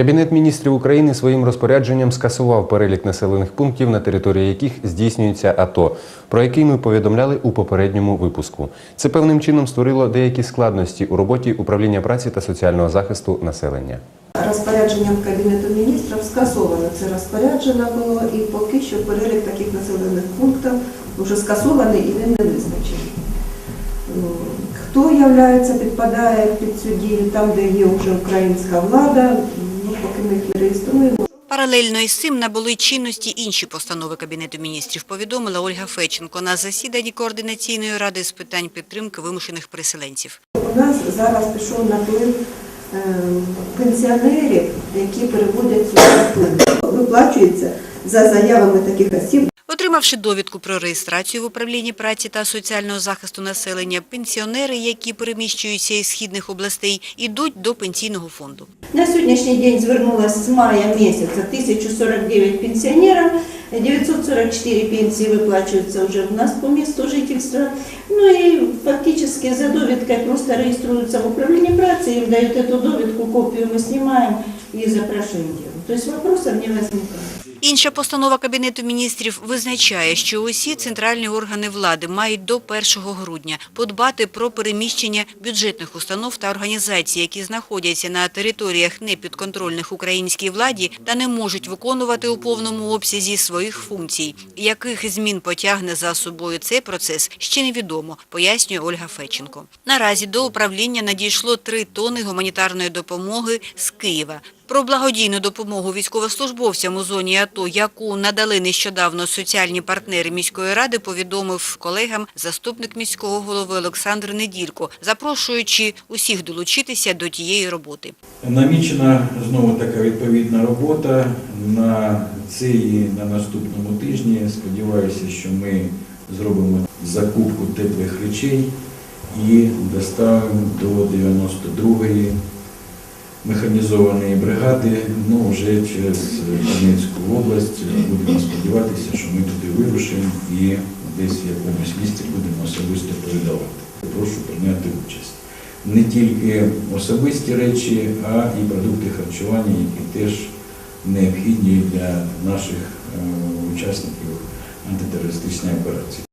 Кабінет міністрів України своїм розпорядженням скасував перелік населених пунктів, на території яких здійснюється АТО, про який ми повідомляли у попередньому випуску. Це певним чином створило деякі складності у роботі управління праці та соціального захисту населення. Розпорядженням Кабінету міністрів скасовано це розпорядження було, і поки що перелік таких населених пунктів вже скасований і він не визначений. Ну, Хто являється, підпадає під цю дію, там, де є вже українська влада, поки ми їх не реєструємо. Паралельно із цим набули чинності інші постанови Кабінету міністрів, повідомила Ольга Феченко на засіданні Координаційної ради з питань підтримки вимушених переселенців. У нас зараз пішов наплив е, пенсіонерів, які переводять сюди вплив. Виплачується за заявами таких осіб Отримавши довідку про реєстрацію в управлінні праці та соціального захисту населення, пенсіонери, які переміщуються із східних областей, ідуть до пенсійного фонду. На сьогоднішній день звернулось з мая місяця 1049 пенсіонерів, 944 пенсії виплачуються вже в нас по місту жительства. Ну і фактично за довідкою просто реєструються в управлінні праці, їм дають цю довідку, копію ми знімаємо і запрашуємо дело. Тобто вопросов не возникає. Інша постанова Кабінету міністрів визначає, що усі центральні органи влади мають до 1 грудня подбати про переміщення бюджетних установ та організацій, які знаходяться на територіях непідконтрольних українській владі та не можуть виконувати у повному обсязі своїх функцій. Яких змін потягне за собою цей процес, ще невідомо, пояснює Ольга Феченко. Наразі до управління надійшло три тони гуманітарної допомоги з Києва. Про благодійну допомогу військовослужбовцям у зоні АТО, яку надали нещодавно соціальні партнери міської ради, повідомив колегам заступник міського голови Олександр Неділько, запрошуючи усіх долучитися до тієї роботи. Намічена знову така відповідна робота на цей на наступному тижні. Сподіваюся, що ми зробимо закупку теплих речей і доставимо до 92-ї механізованої бригади, ну вже через Донецьку область. Будемо сподіватися, що ми туди вирушимо і десь в якомусь місці будемо особисто передавати. Прошу прийняти участь. Не тільки особисті речі, а і продукти харчування, які теж необхідні для наших е, учасників антитерористичної операції.